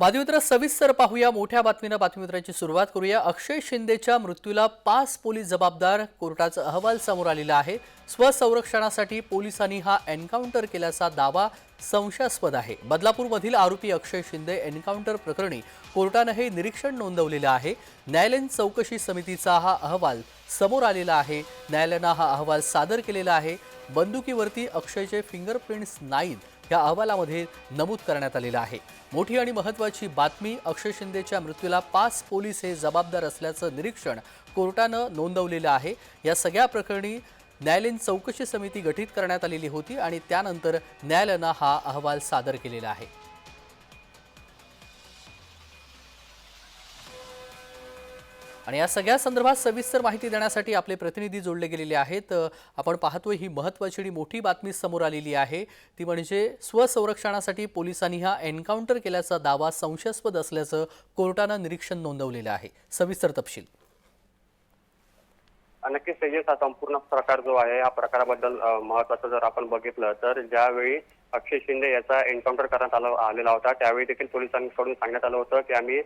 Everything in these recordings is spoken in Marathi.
बातमीपत्र सविस्तर पाहूया. मोठ्या बातमीनं बातमीपत्राची सुरुवात करूया. अक्षय शिंदेच्या मृत्यूला पाच पोलीस जबाबदार कोर्टाचा अहवाल समोर आलेला आहे. स्वसंरक्षणासाठी पोलिसांनी हा एन्काउंटर केल्याचा दावा संशयास्पद आहे. बदलापूरमधील आरोपी अक्षय शिंदे एन्काउंटर प्रकरणी कोर्टानं हे निरीक्षण नोंदवलेलं आहे. न्यायालयीन चौकशी समितीचा हा अहवाल समोर आलेला आहे. न्यायालयानं हा अहवाल सादर केलेला आहे. बंदुकीवरती अक्षयचे फिंगरप्रिंट्स नाहीत. या अहवालामध्ये नमूद करण्यात आलेलं आहे. मोठी आणि महत्त्वाची बातमी अक्षय शिंदेच्या मृत्यूला पाच पोलीस हे जबाबदार असल्याचं निरीक्षण कोर्टानं नोंदवलेलं आहे. या सगळ्या प्रकरणी न्यायालयीन चौकशी समिती गठीत करण्यात आलेली होती आणि त्यानंतर न्यायालयानं हा अहवाल सादर केलेला आहे. आणि या सगळ्या संदर्भात सविस्तर माहिती देण्यासाठी आपले प्रतिनिधी जोडले गेलेले आहेत. आपण पाहतोय ही महत्त्वाची आणि मोठी बातमी समोर आलेली आहे. ती म्हणजे स्वसंरक्षणासाठी पोलिसांनी हा एन्काउंटर केल्याचा दावा संशयास्पद असल्याचं कोर्टानं निरीक्षण नोंदवलेलं आहे. सविस्तर तपशील. नक्कीच तेजस हा संपूर्ण प्रकार जो आहे या प्रकाराबद्दल महत्वाचं जर आपण बघितलं तर ज्यावेळी अक्षय शिंदे याचा एन्काउंटर करण्यात आला आलेला होता त्यावेळी देखील पोलिसांकडून सांगण्यात आलं होतं की आम्ही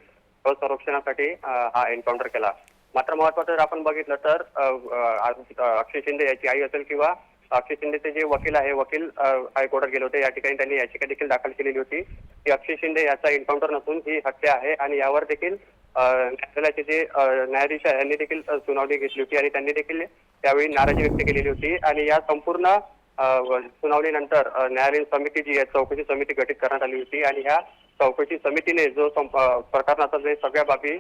स्वसंरक्षणासाठी हा एन्काउंटर केला. मात्र महत्वाचं जर आपण बघितलं तर अक्षय शिंदे याची आई असेल किंवा अक्षय शिंदेचे जे वकील आहे वकील हायकोर्टात गेले होते या ठिकाणी त्यांनी याचिका देखील दाखल केलेली होती. की अक्षय शिंदे याचा एन्काउंटर नसून ही हत्या आहे आणि यावर देखील न्यायालयाचे जे न्यायाधीश आहे यांनी देखील सुनावणी घेतली होती आणि त्यांनी देखील त्यावेळी नाराजी व्यक्त केलेली होती. आणि या संपूर्ण सुनावणीनंतर न्यायालयीन समिती जी आहे चौकशी समिती गठीत करण्यात आली होती आणि ह्या चौकशी समितीने जो प्रकरणाचा जे सगळ्या बाबी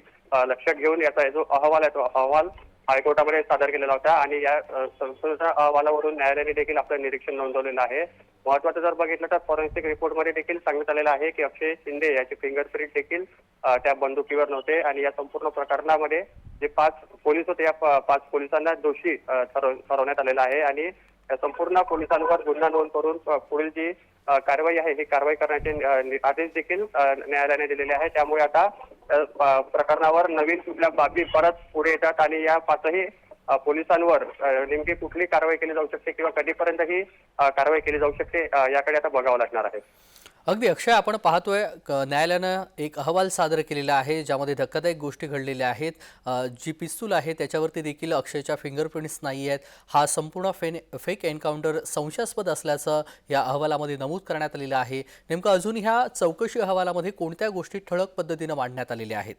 लक्षात घेऊन याचा जो अहवाल आहे तो अहवाल हायकोर्टामध्ये सादर केलेला होता आणि या संस्थेच्या अहवालावरून न्यायालयाने देखील आपलं निरीक्षण नोंदवलेलं आहे. महत्वाचं जर बघितलं तर फॉरेन्सिक रिपोर्टमध्ये देखील सांगण्यात आलेलं आहे की अक्षय शिंदे याचे फिंगरप्रिंट देखील त्या बंदुकीवर नव्हते आणि या संपूर्ण प्रकरणामध्ये जे पाच पोलीस होते या पाच पोलिसांना दोषी ठरव- ठरवण्यात आलेला आहे आणि या संपूर्ण पोलिसांवर गुन्हा नोंद करून पुढील जी कारवाई आहे. ही कारवाई करण्याचे आदेश देखील न्यायालयाने दिलेले आहे त्यामुळे आता प्रकरणावर नवीन कुठल्या बाबी परत पुढे येतात आणि या पाचही पोलिसांवर नेमकी कुठली कारवाई केली जाऊ शकते किंवा कधीपर्यंत ही कारवाई केली जाऊ शकते याकडे आता बघावं लागणार आहे. अगदी अक्षय आपण पाहतोय न्यायालयानं एक अहवाल सादर केलेला आहे ज्यामध्ये धक्कादायक गोष्टी घडलेल्या आहेत. जी पिस्तूल आहे त्याच्यावरती देखील अक्षयच्या फिंगरप्रिंट्स नाही आहेत हा संपूर्ण फेन फेक एन्काउंटर संशयास्पद असल्याचं या अहवालामध्ये नमूद करण्यात आलेलं आहे. नेमकं अजून ह्या चौकशी अहवालामध्ये कोणत्या गोष्टी ठळक पद्धतीनं मांडण्यात आलेल्या आहेत?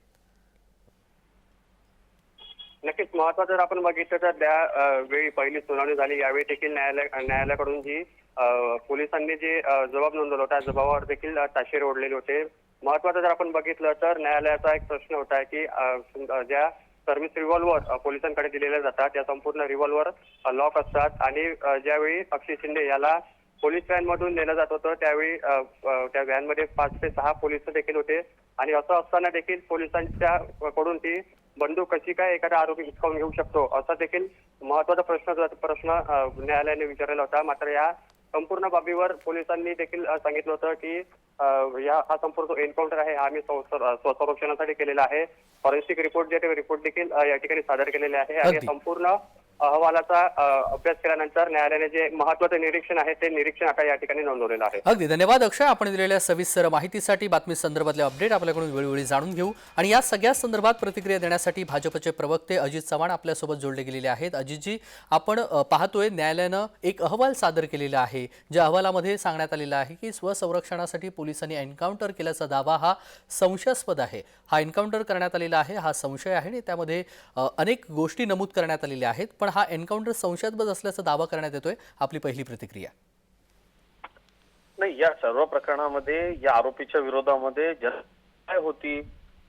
नक्कीच महत्वाचं जर आपण बघितलं तर त्या वेळी पहिली सुनावणी झाली. यावेळी देखील न्यायालय न्यायालयाकडून जी पोलिसांनी जे जबाब नोंदवला होता जबाबावर देखील ताशेर ओढलेले होते. महत्वाचं जर आपण बघितलं तर न्यायालयाचा एक प्रश्न होता की ज्या सर्व्हिस रिव्हॉल्वर पोलिसांकडे दिलेल्या जातात या संपूर्ण रिव्हॉल्वर लॉक असतात. आणि ज्यावेळी अक्षय शिंदे याला पोलीस व्हॅनमधून नेलं जात होतं त्यावेळी त्या व्हॅनमध्ये पाच ते सहा पोलीस देखील होते. आणि असं असताना देखील पोलिसांच्या कडून ती बंदूक कशी काय एखादा आरोपी हिसकावून घेऊ शकतो असा देखील महत्त्वाचा प्रश्न प्रश्न न्यायालयाने विचारलेला होता. मात्र या संपूर्ण बाबीवर पोलिसांनी देखील सांगितलं होतं की या हा संपूर्ण जो एन्काउंटर आहे हा आम्ही स्वसंरक्षणासाठी केलेला आहे फॉरेन्सिक रिपोर्ट जे रिपोर्ट देखील या ठिकाणी सादर केलेले आहे आणि. संपूर्ण अहवालाचा अभ्यास केल्यानंतर न्यायालयाने जे महत्वाचं निरीक्षण आहे ते निरीक्षण आता या ठिकाणी नोंदवलेलं आहे. अगदी. धन्यवाद अक्षय. आपण दिलेल्या सविस्तर माहितीसाठी बातमी संदर्भातले अपडेट आपल्याकडून वेळोवेळी जाणून घेऊ. आणि या सगळ्या संदर्भात प्रतिक्रिया देण्यासाठी भाजपचे प्रवक्ते अजित चव्हाण आपल्यासोबत जोडले गेलेले आहेत. अजितजी आपण पाहतोय न्यायालयानं एक अहवाल सादर केलेला आहे ज्या अहवालामध्ये सांगण्यात आलेलं आहे की स्वसंरक्षणासाठी पोलिसांनी एन्काउंटर केल्याचा दावा हा संशयास्पद आहे. हा एन्काउंटर करण्यात आलेला आहे हा संशय आहे आणि त्यामध्ये अनेक गोष्टी नमूद करण्यात आलेल्या आहेत. पण हा एन्काउंटर संशयास्पद असल्याचा दावा करण्यात येतोय आपली पहिली प्रतिक्रिया. नाही या सर्व प्रकरणामध्ये या आरोपीच्या विरोधामध्ये काय होती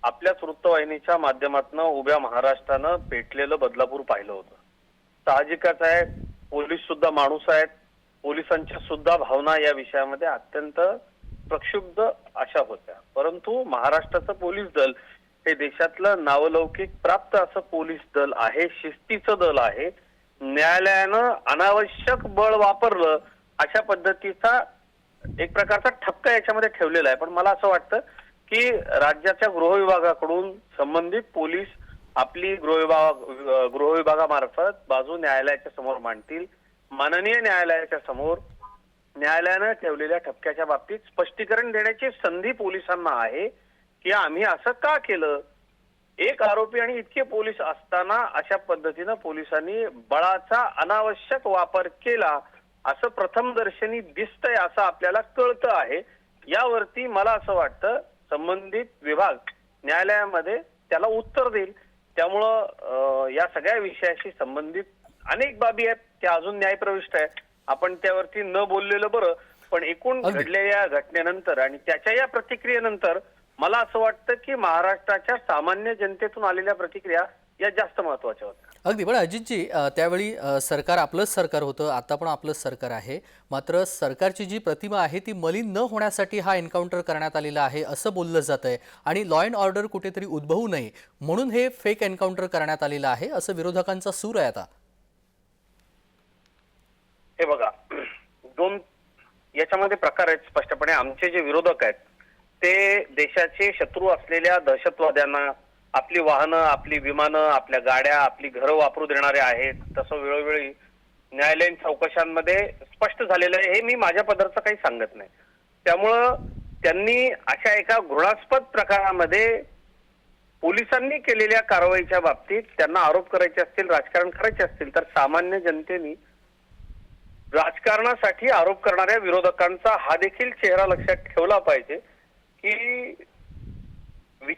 आपल्याच वृत्तवाहिनीच्या माध्यमातून उभ्या महाराष्ट्रानं पेटलेलं बदलापूर पाहिलं होतं. साहजिकच आहे पोलीस सुद्धा माणूस आहेत पोलिसांच्या सुद्धा भावना या विषयामध्ये अत्यंत प्रक्षुब्ध अशा होत्या. परंतु महाराष्ट्राचं पोलीस दल हे देशातलं नावलौकिक प्राप्त असं पोलीस दल आहे शिस्तीचं दल आहे. न्यायालयानं अनावश्यक बळ वापरलं अशा पद्धतीचा एक प्रकारचा ठपका याच्यामध्ये ठेवलेला आहे. पण मला असं वाटतं की राज्याच्या गृह विभागाकडून संबंधित पोलीस आपली गृह विभाग गृह विभागामार्फत बाजू न्यायालयाच्या समोर मांडतील. माननीय न्यायालयाच्या समोर न्यायालयानं ठेवलेल्या ठपक्याच्या बाबतीत स्पष्टीकरण देण्याची संधी पोलिसांना आहे. की आम्ही असं का केलं? एक आरोपी आणि इतके पोलीस असताना अशा पद्धतीनं पोलिसांनी बळाचा अनावश्यक वापर केला असं प्रथमदर्शनी दिसतंय असं आपल्याला कळतं आहे. यावरती मला असं वाटतं संबंधित विभाग न्यायालयामध्ये त्याला उत्तर देईल. त्यामुळं या सगळ्या विषयाशी संबंधित अनेक बाबी आहेत. त्या अजून न्यायप्रविष्ट आहे आपण त्यावरती न बोललेलं बरं पण एकूण. घडलेल्या घटनेनंतर आणि त्याच्या या प्रतिक्रियेनंतर मला असं वाटतं की महाराष्ट्राच्या सामान्य जनतेतून आलेल्या प्रतिक्रिया या जास्त महत्त्वाच्या होत्या. अगदी पण अजितजी त्यावेळी सरकार आपलंच सरकार होतं आता पण आपलंच सरकार आहे. मात्र सरकारची जी प्रतिमा आहे ती मलिन न होण्यासाठी हा एन्काउंटर करण्यात आलेला आहे असं बोललं जात आहे आणि लॉ अँड ऑर्डर कुठेतरी उद्भवू नये म्हणून हे फेक एन्काउंटर करण्यात आलेलं आहे असं विरोधकांचा सूर आहे आता. हे बघा दोन याच्यामध्ये प्रकार आहेत स्पष्टपणे. आमचे जे विरोधक आहेत ते देशाचे शत्रू असलेल्या दहशतवाद्यांना आपली वाहनं आपली विमानं आपल्या गाड्या आपली घरं वापरू देणारे आहेत. तसं वेळोवेळी न्यायालयीन चौकशांमध्ये स्पष्ट झालेलं आहे. हे मी माझ्या पदरचं काही सांगत नाही. त्यामुळं त्यांनी अशा एका घृणास्पद प्रकारामध्ये पोलिसांनी केलेल्या कारवाईच्या बाबतीत त्यांना आरोप करायचे असतील राजकारण करायचे असतील तर सामान्य जनतेने राजकारणासाठी आरोप करणाऱ्या विरोधकांचा हा देखील चेहरा लक्षात ठेवला पाहिजे.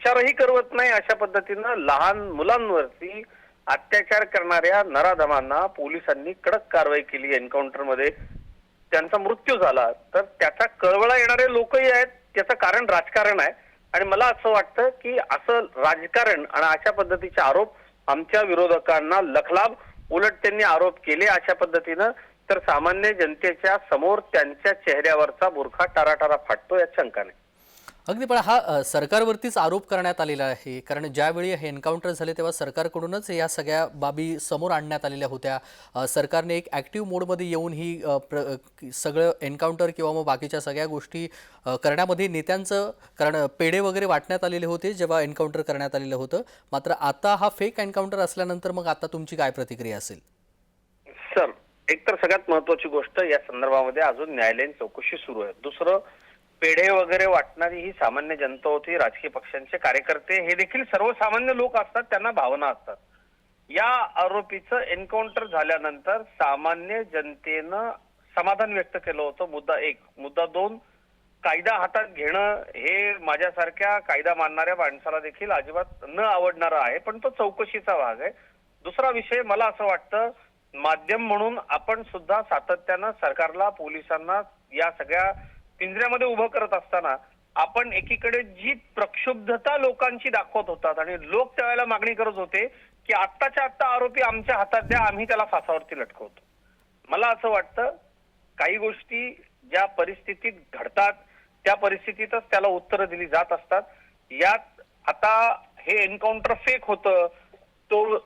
विचारही करवत नाही अशा पद्धतीनं लहान मुलांवरती अत्याचार करणाऱ्या नराधमांना पोलिसांनी कडक कारवाई केली एन्काउंटरमध्ये. त्यांचा मृत्यू झाला. तर त्याचा कळवळा येणारे लोकही आहेत त्याचं कारण राजकारण आहे. आणि मला असं वाटतं की असं राजकारण आणि अशा पद्धतीचे आरोप आमच्या विरोधकांना लखलाभ उलट त्यांनी आरोप केले अशा पद्धतीनं तर सामान्य जनतेच्या समोर त्यांच्या चेहऱ्यावरचा बुरखा टाराटारा फाटतो यात शंका नाही अगदी पण हा सरकारवरतीच आरोप करण्यात आलेला आहे. कारण ज्यावेळी हे एन्काउंटर झाले तेव्हा सरकारकडूनच या सगळ्या बाबी समोर आणण्यात आलेल्या होत्या. सरकारने एक ॲक्टिव्ह मोडमध्ये येऊन ही प्र सगळं एन्काउंटर किंवा मग बाकीच्या सगळ्या गोष्टी करण्यामध्ये नेत्यांचं कारण पेढे वगैरे वाटण्यात आलेले होते जेव्हा एन्काउंटर करण्यात आलेलं होतं. मात्र आता हा फेक एन्काउंटर असल्यानंतर मग आता तुमची काय प्रतिक्रिया असेल? सर एकतर सगळ्यात महत्वाची गोष्ट या संदर्भामध्ये अजून न्यायालयीन चौकशी सुरू आहे. दुसरं पेढे वगैरे वाटणारी ही सामान्य जनता होती राजकीय पक्षांचे कार्यकर्ते. हे देखील सर्वसामान्य लोक असतात त्यांना भावना असतात. या आरोपीचं एन्काउंटर झाल्यानंतर सामान्य जनतेनं समाधान व्यक्त केलं होतं. मुद्दा एक. मुद्दा दोन कायदा हातात घेणं हे माझ्यासारख्या कायदा मानणाऱ्या माणसाला देखील अजिबात न आवडणारा आहे पण तो चौकशीचा भाग आहे. दुसरा विषय मला असं वाटतं माध्यम म्हणून आपण सुद्धा सातत्यानं सरकारला पोलिसांना या सगळ्या पिंजऱ्यामध्ये उभं करत असताना आपण एकीकडे जी प्रक्षुब्धता लोकांची दाखवत होतात आणि लोक त्यावेळेला मागणी करत होते की आत्ताच्या आत्ता आरोपी आमच्या हातात द्या आम्ही त्याला फासावरती लटकवतो. मला असं वाटतं काही गोष्टी ज्या परिस्थितीत घडतात त्या परिस्थितीतच त्याला उत्तरं दिली जात असतात. यात आता हे एन्काउंटर फेक होतं तो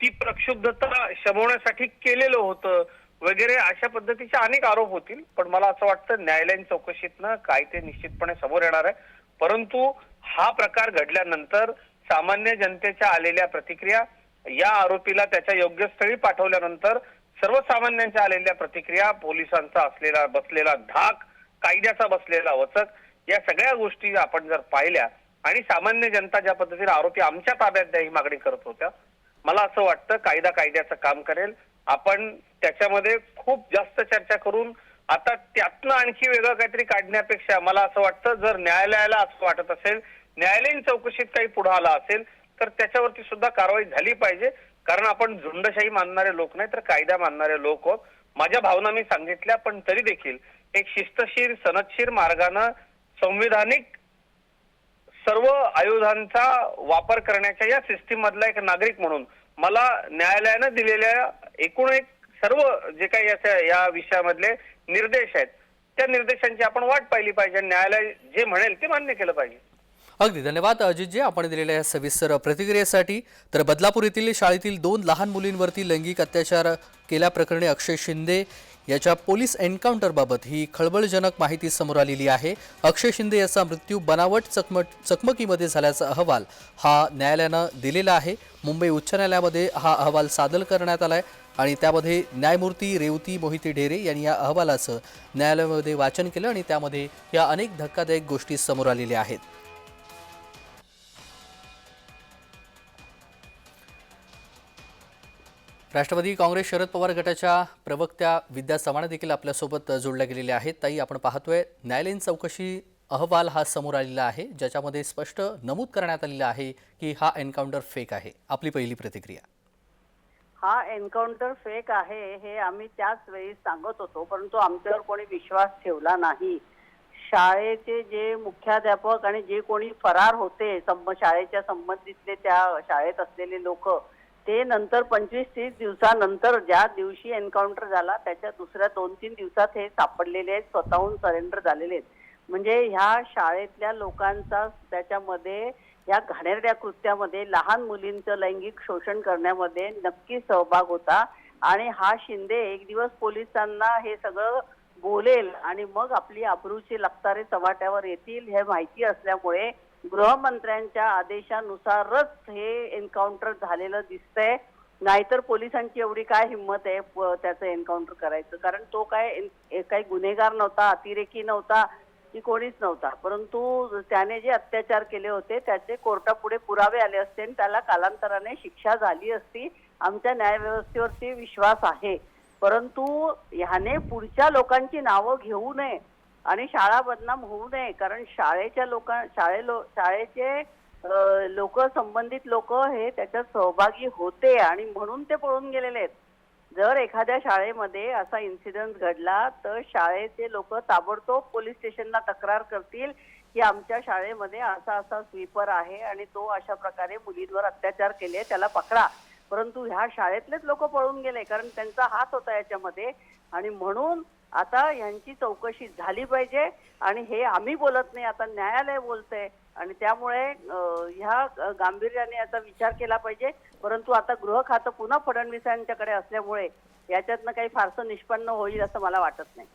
ती प्रक्षुब्धता शमवण्यासाठी केलेलं होतं वगैरे अशा पद्धतीचे अनेक आरोप होतील पण मला असं वाटतं न्यायालयीन चौकशीतनं काय ते निश्चितपणे समोर येणार आहे. परंतु हा प्रकार घडल्यानंतर सामान्य जनतेच्या आलेल्या प्रतिक्रिया या आरोपीला त्याच्या योग्य स्थळी पाठवल्यानंतर सर्वसामान्यांच्या आलेल्या प्रतिक्रिया पोलिसांचा असलेला बसलेला धाक कायद्याचा बसलेला वचक या सगळ्या गोष्टी आपण जर पाहिल्या आणि सामान्य जनता ज्या पद्धतीने आरोपी आमच्या ताब्यात द्या ही मागणी करत होत्या मला असं वाटतं कायदा कायद्याचं काम करेल. आपण त्याच्यामध्ये खूप जास्त चर्चा करून आता त्यातनं आणखी वेगळं काहीतरी काढण्यापेक्षा मला असं वाटतं जर न्यायालयाला असं वाटत असेल न्यायालयीन चौकशीत काही पुढे आला असेल तर त्याच्यावरती सुद्धा कारवाई झाली पाहिजे. कारण आपण झुंडशाही मानणारे लोक नाही तर कायदा मानणारे लोक. आहोत माझ्या भावना मी सांगितल्या पण तरी देखील एक शिस्तशीर सनदशीर मार्गानं संविधानिक सर्व आयुधांचा वापर करण्याच्या या सिस्टीम मधला एक नागरिक म्हणून मला न्यायालयानं दिलेल्या एकूण एक सर्व जे काही याच्या या विषयामधले निर्देश आहेत त्या निर्देशांची आपण वाट पाहिली पाहिजे न्यायालय जे म्हणेल ते मान्य केलं पाहिजे. अगदी धन्यवाद अजितजी. आपण दिलेल्या या सविस्तर प्रतिक्रियेसाठी तर बदलापूर येथील शाळेतील दोन लहान मुलींवरती लैंगिक अत्याचार केल्याप्रकरणी अक्षय शिंदे याच्या पोलीस एन्काउंटरबाबत ही खळबळजनक माहिती समोर आलेली आहे. अक्षय शिंदे याचा मृत्यू बनावट चकमक चकमकीमध्ये झाल्याचा अहवाल हा न्यायालयानं दिलेला आहे. मुंबई उच्च न्यायालयामध्ये हा अहवाल सादर करण्यात आला आहे आणि त्यामध्ये न्यायमूर्ती रेवती मोहिते ढेरे यांनी या अहवालाचं न्यायालयामध्ये वाचन केलं आणि त्यामध्ये या अनेक धक्कादायक गोष्टी समोर आलेल्या आहेत. राष्ट्रवादी काँग्रेस शरद पवार गटाच्या प्रवक्त्या विद्या चव्हाण देखील आपल्यासोबत जोडल्या गेलेल्या आहेत. ताई आपण पाहतोय न्यायालयीन चौकशी अहवाल हा समोर आलेला आहे ज्याच्यामध्ये स्पष्ट नमूद करण्यात आलेलं आहे की हा एन्काउंटर फेक आहे. आपली पहिली प्रतिक्रिया. हा एन्काउंटर फेक आहे हे आम्ही त्याच वेळी सांगत होतो परंतु आमच्यावर कोणी विश्वास ठेवला नाही. शाळेचे जे मुख्याध्यापक आणि जे कोणी फरार होते संब शाळेच्या संबंधितले त्या शाळेत असलेले लोक ते नंतर पंचवीस तीस दिवसानंतर ज्या दिवशी एन्काउंटर झाला त्याच्या दुसऱ्या दोन तीन दिवसात हे सापडलेले आहेत स्वतःहून सरेंडर झालेले आहेत. म्हणजे ह्या शाळेतल्या लोकांचा त्याच्यामध्ये या घाणेरड्या कृत्यामध्ये लहान मुलींचं लैंगिक शोषण करण्यामध्ये नक्की सहभाग होता. आणि हा शिंदे एक दिवस पोलिसांना हे सगळं बोलेल आणि मग आपली अब्रूची लक्तारे चव्हाट्यावर येतील हे माहिती असल्यामुळे गृहमंत्र्यांच्या आदेशानुसारच हे एन्काउंटर झालेलं दिसतंय. नाहीतर पोलिसांची एवढी काय हिंमत आहे त्याचं एन्काउंटर करायचं? कारण तो काय एन- काही गुन्हेगार नव्हता अतिरेकी नव्हता. की कोणीच नव्हता. परंतु त्याने जे अत्याचार केले होते त्याचे कोर्टापुढे पुरावे आले असते आणि त्याला कालांतराने शिक्षा झाली असती. आमच्या न्यायव्यवस्थेवरती विश्वास आहे. परंतु ह्याने पुढच्या लोकांची नावं घेऊ नये आणि शाळा बदनाम होऊ नये कारण शाळेच्या लोकां शाळे लो शाळेचे लोक संबंधित लोक हे त्याच्यात सहभागी होते आणि म्हणून ते पळून गेलेले आहेत. जर एखाद्या शाळेमध्ये असा इन्सिडन्स घडला तर शाळेचे लोक ताबडतोब पोलीस स्टेशनला तक्रार करतील की आमच्या शाळेमध्ये असा असा स्वीपर आहे आणि तो अशा प्रकारे मुलींवर अत्याचार केले त्याला पकडा. परंतु ह्या शाळेतलेच लोक पळून गेले कारण त्यांचा हात होता याच्यामध्ये. आणि म्हणून आता यांची चौकशी झाली पाहिजे आणि हे आम्ही बोलत नाही आता न्यायालय बोलतंय. आणि त्यामुळे ह्या गांभीर्याने याचा विचार केला पाहिजे. परंतु आता गृह खातं पुन्हा फडणवीसांच्याकडे असल्यामुळे याच्यातनं काही फारसं निष्पन्न होईल असं मला वाटत नाही.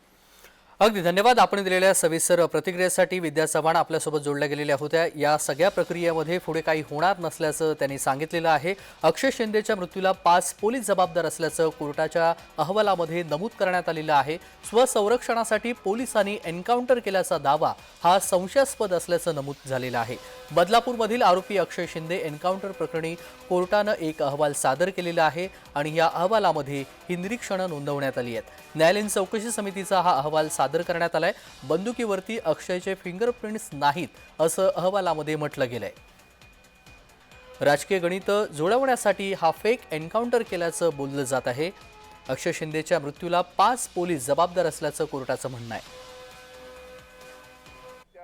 अगदी धन्यवाद. आपण दिलेल्या सविस्तर प्रतिक्रियेसाठी विद्या चव्हाण आपल्यासोबत जोडल्या गेलेल्या होत्या. या सगळ्या प्रक्रियेमध्ये पुढे काही होणार नसल्याचं त्यांनी सांगितलेलं आहे. अक्षय शिंदेच्या मृत्यूला पाच पोलीस जबाबदार असल्याचं कोर्टाच्या अहवालामध्ये नमूद करण्यात आलेलं आहे. स्वसंरक्षणासाठी पोलिसांनी एन्काउंटर केल्याचा दावा हा संशयास्पद असल्याचं नमूद झालेलं आहे. बदलापूरमधील आरोपी अक्षय शिंदे एन्काउंटर प्रकरणी कोर्टानं एक अहवाल सादर केलेला आहे आणि या अहवालामध्ये ही निरीक्षणं नोंदवण्यात आली आहेत. न्यायालयीन चौकशी समितीचा हा अहवाल सादर करण्यात आलाय. बंदुकीवरती अक्षयचे फिंगरप्रिंट्स नाहीत असं अहवालामध्ये म्हटलं गेलंय. राजकीय गणित जुळवण्यासाठी हा फेक एन्काउंटर केल्याचं बोललं जात आहे. अक्षय शिंदेच्या मृत्यूला पाच पोलीस जबाबदार असल्याचं कोर्टाचं म्हणणं आहे.